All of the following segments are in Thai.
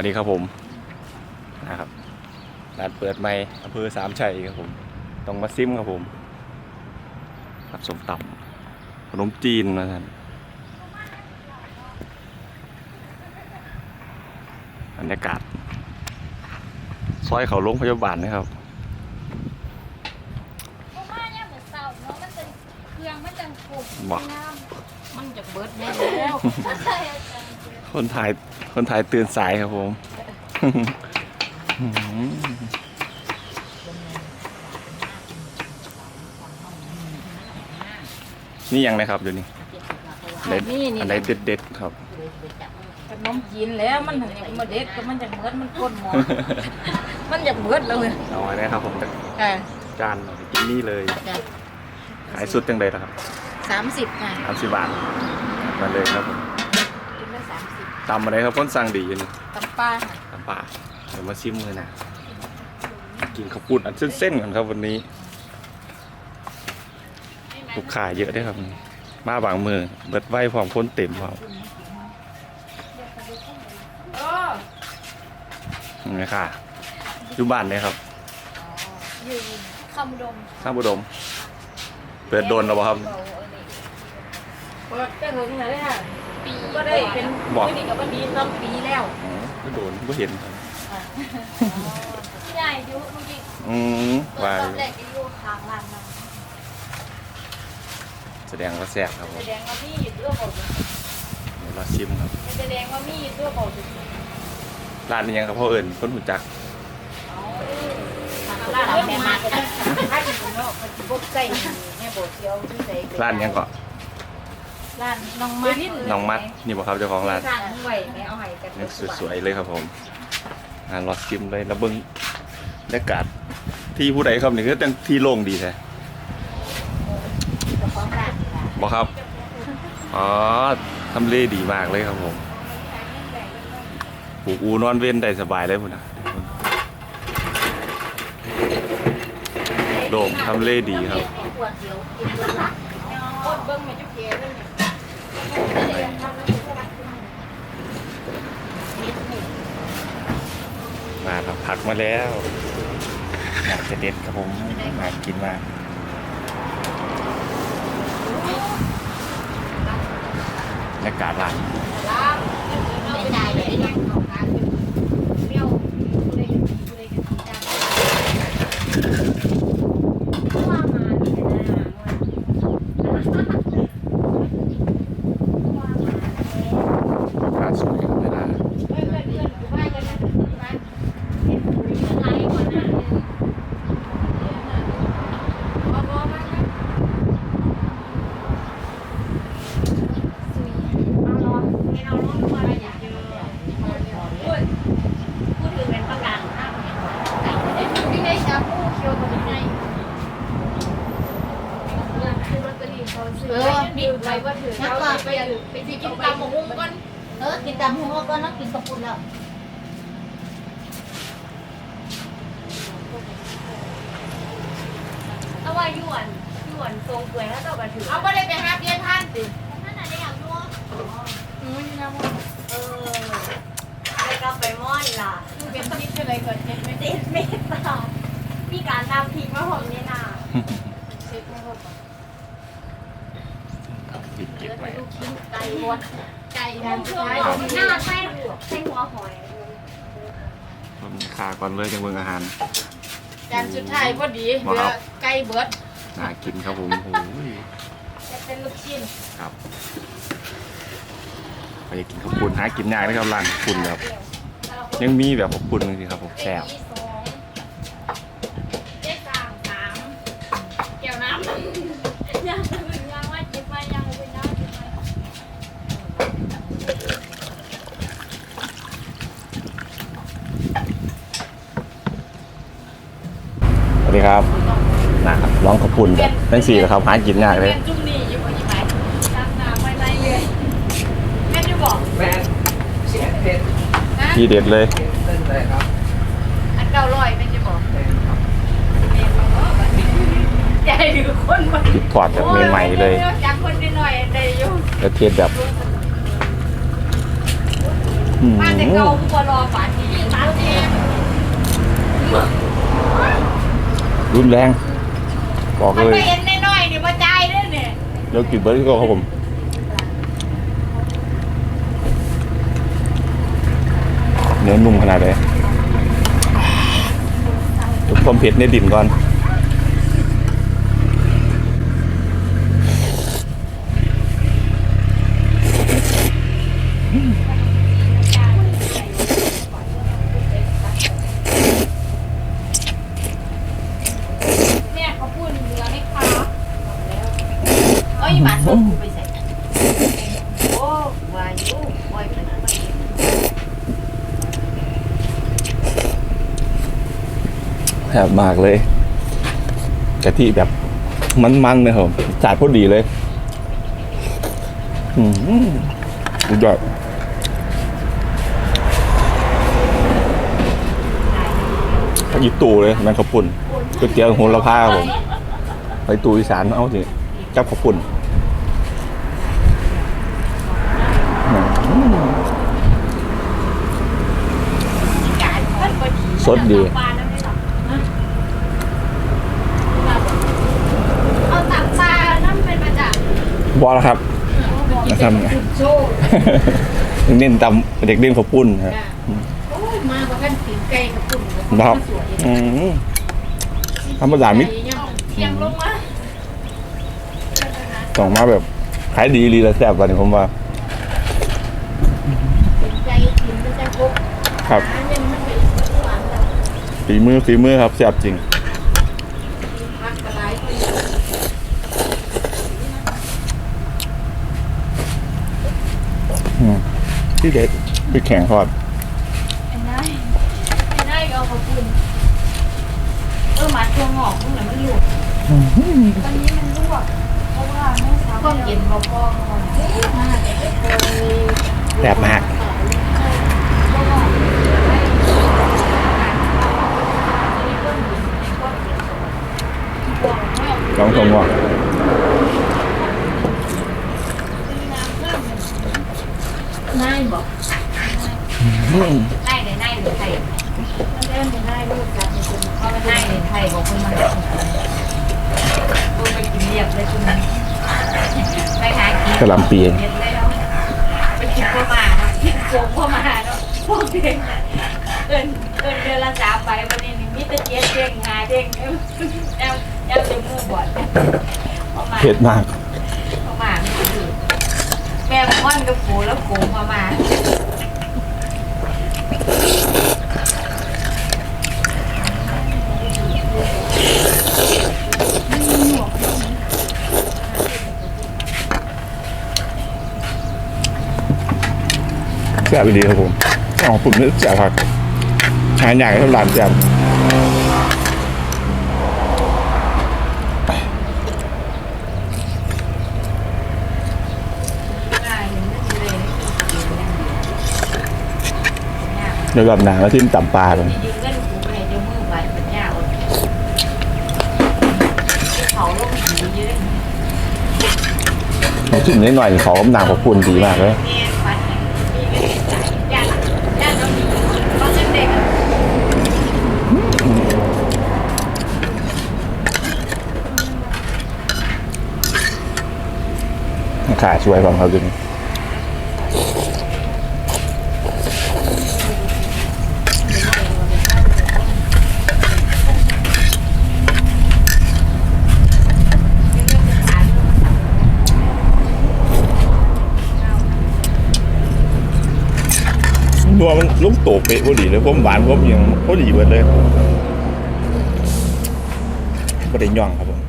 วัสดีครับผมนะครับร้านเปิดใหม่อำเภอสามชัยครับผมต้องมาซิมครับผมรับสมตำขนมจีนนะท่านบรรยากาศซอยเขาลงพยาบาลนะครับ เพราะว่าเนี่ยเหมือนเสาเนาะมัน เป็นเครื่องมันจังกลุ่มบอก น้มันจะเบิดแม่แล้วำใช่อาจารย์คนถ่ายคนถ่ายตื่นสายครับผม นี่ยังนะครับเดี๋ยวนี้อันไหนนี่นี่อันไหนเด็ดๆครับ ขนมจีนแล้วมันถึงมาเด็ดก็มันจะเบิดมันก้นหมอมันจะเบิดเลยเอาไว้นะครับผมค่ะจานหน่อยกินนี่เลยจ้ะ ขายสุดจังเลยนะครับสามสิบค่ะสามสิบบาทมาเลยครับผมกินละสามสิบตำอะไรครับพ้นสั่งดีอยู่นี่ตำปลาค่ะตำป่าเดี๋ยวมาชิมเลยนะกินข้าวปุ้นอันเส้นๆกันครับวันนี้ลูกค้าเยอะเด้วยครับ มาบางมือเบิดไว้พร้อมคนเต็มพร้อมโอ้นี่ค่ะอยู่บ้านเนี่ยครับอยู่คำดมสร้างบุดม เปิดโดนแล้วบ่ครับ เปิดจะถึงไหนเลยค่ะปีก็ได้เป็นบอก ไม่ดีกับวันนี้ต้องปีแล้วอ๋อก็โดนก็เห็นครับที่ใหญ่อยุเมื่อกี้อืมเปิดว่ารอบแรกก็อยู่ข้างร้านนั้นแสดงว่าแซ่บครับผแสมดงว่ามีเรื่องบอกเดี๋ยวเราชิมครับแสดงว่ามีเรื่องบอกร้านนี้ยังครับพ่อเอิญคนหูจักร้านเรื่องแม่มาก็ต้องให้ดู เนาะมันจะบกใส่แม่บอกเที่ยวที่ไหนร้านยังก็ร้านน้องมัดน้องมัดนี่บ่ครับเจ้าของร้านสร้างไว้แม่เอาให้กันนี่สวยๆเลยครับผมอ่ารอชิมเลยแล้วเบิ้งบรรยากาศที่ผู้ใดครับนี่ก็จังที่โล่งดีแท้เจ้าของร้านนี่ล่ะบอกครับอ๋อทำเลดีมากเลยครับผมปลูกอูนอนเว้นได้สบายเลยพุ่นนะ โด่งทำเลดีครับมาครับผักมาแล้วอยากจะเด็ดครับผมอยากกินมากบรรยากาศร้าน ไม่ได้เลยนั่งของร้านอยู่ เปรี้ยวผู้ใดอยู่ผู้ใดอยู่ที่จ้างเพราะว่ามามีแต่หน้าว่ามาแล้ว ร้านสวยครับเวลา เพื่อนเพื่อนอยู่บ้านกันนะที่บ้าน ไลฟ์ก่อนหน้านึง พอพอมาครับ ซุยเอาล้อให้เราล้อมาอะไรอย่างเงี้ย พูดพูดถึงเป็นประกันห้ามเนี่ย ที่ได้ชาบูเคียวกับที่ไหนเรื่องคือลอตเตอรี่เขาซื้อไว้บิดไว้ว่าถือเขาไปถือไปซื้อกินตำหมกหุ้งก่อน เออกินตำหัวก็นักกินกระปุกแล้วเอาไว้ยวนยวนทรงเปื่อยแล้วต่อไปถือเอาไปได้ไปหาเบี้ยท่านสิท่านไหนได้อยากรู้อืมนะมึงเออไปกลับไปม่อนล่ะเป็นทิศอะไรก่อนเจ็ดไม่เจ็ดเมตรพี่การตามพริกมาผมเนี่ยนะเจ็ดไม่พอปิดเก็บไว้ไก่บดไก่ยัยังงสุเชื่ดอท้ายว่า หน้าใส่ใส่หัวหอยผมขาก่อนเลยจังเมืองอาหาร จานสุดท้ายพอดีเหลือไก่เบิดน่ากินครับผมโอ้ยจะเป็นลูกชิ้นครับไปกินข้าวปุ้นหากินยากนะครับร้านข้าวปุ้นแบบยังมีแบบข้าวปุ้นนึงสิครับผมแซ่บ วัสดีครับนะครับร้องข้าวปุ้นแบบทั้งสี่นะครับหากินยากเลยจุ่มนี่อยู่บ่ยี่ไหมตักน้ำไม่ไม่เลยแม่จะบอกแม่เสียเพชรนะที่เด็ดเลยเต้นเลยครับอันเก่าลอยแม่จะบอกใหญ่หรือคนบ่พริกทอดแบบใหม่ๆเลยจากคนนิดหน่อยได้อยู่แล้วเทศแบบอืมาแต่เก่ากูบ่รอป่าดีตามแน่ รุนแรง บอกมันเลไปยเห็นน้อยๆนี่บ่จ่ายเด้อเนี่ยเดี๋ยวกินเบิร์ดก็ครับผม เนื้อนุ่มขนาดไหนทุกความเผ็ดในดินก่อน เนี่ยเขาพูดเหลือไหมคะ เอ้ย หมาส้มกูไปใส่โอ้วายุวายเป็นอะไรแซ่บมากเลยกะทิแบบมันๆเลยครับจาดพอดีเลยอืมสุดยอดยิบตูเลยแมงข้าวปุ่นก๋วยเตี๋ยวโหระพาครับผมไปตูอีสานเอาสิกับข้าวปุ่นอืม การมันก็ดี สดดีปลาแล้วไม่หรอเอาตักปลาน้ำเป็นประจำบอแล้วครับนะครับโชว์เน้นตำเด็กเล่นข้าวปุ้นครับโอ้ยมาบ่ทันกินไก่กับปุ่นนะครับอืมธรรมดามิเพียงลงมาต้องมาแบบขายดีรีและแซ่บวันนี้ผมว่ากินไก่กินก็จะพบครับ อันนี้มันเป็นหวานแบบ ฝีมือฝีมือครับแซ่บจริงผักกระไรก็อืมที่เด็ดพริกแข็งทอดเห็นได้เห็นได้เอาขอบคุณเออหมาตัวงอกพวกนั้นมันลวกตอนนี้มันลวกเพราะว่าแม่สาวก็เย็นบ่พอก่อนมาแต่ไอ้ตัวนี้แซ่บมาก ลองชมว่านายบอกอืมนายได้นายหรือไทยมันเริ่มเป็นนายลูกกันเป็นเขาเป็นนายในไทยบอกคนมาคุณไปกินเรียบเลยคุณไปหากินกะหล่ำปีเด็ดแล้วไปกินพ่อมาเนาะกินโกงพ่อมาเนาะพวกเด็กเอินเอินเดือนละสามใบวันนี้มีแต่เจ็ดเด้งหาเด้งเอว เอวเอวจะมือบอดพ่อมาเผ็ดมากพ่อมาไม่ถือแม่ม่อนกับปูแล้วโกงพ่อมาณแซ่บดีครับผมขอ๋อผมนึกแซ่บครับชายใหญ่เท่าหลานแซ่บ ได้เห็นนั่นเลย เดี๋ยวแบบหนาแล้วทิ้มต่ำปลาเลยยืนเล่นกูไปเดี๋ยวมือไปเป็นยาวเขาลงสีเยอะเราทิมนิดหน่อยเขากำลังขอบคุณดีมากเลยแม่ปัดมีเงินจ่ายญาติญาติเรามีตอนเด็กอะขาช่วยก่อนครับคุณ นัวมันลูกโตเป๊ะพอดีเลยผมหวานผมยังพอดีเบิดเลยก็ได้ย่องครับผม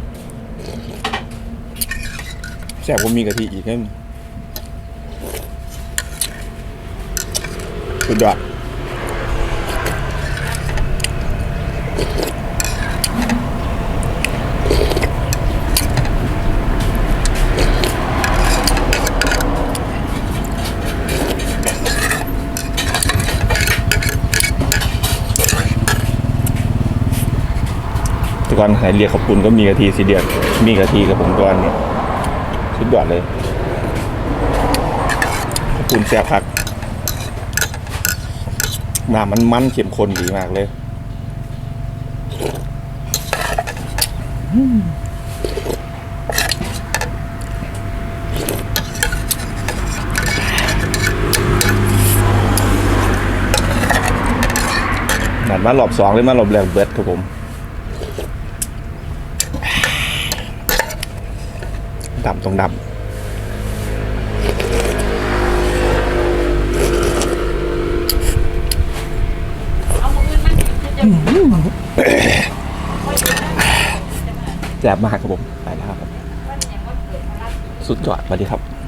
แซ่บผมมีกะทิอีกนั่นสุดยอด ก่อนไหนเรียกขอบคุณก็มีกะทิสีเดียดมีกะทิกับผมก่อนเนี่ยสุดยอดเลยขอบคุณแซ่บพักน้ำมันมันเข้มข้นดีมากเลยนั่นมารอบสองหรือมารอบแรกเบิดครับผม ดำตรงดำแจ่บมากครับผมไปแล้วครับว่าอย่างว่าเกิดมารับสุดยอดสวัสดีครับ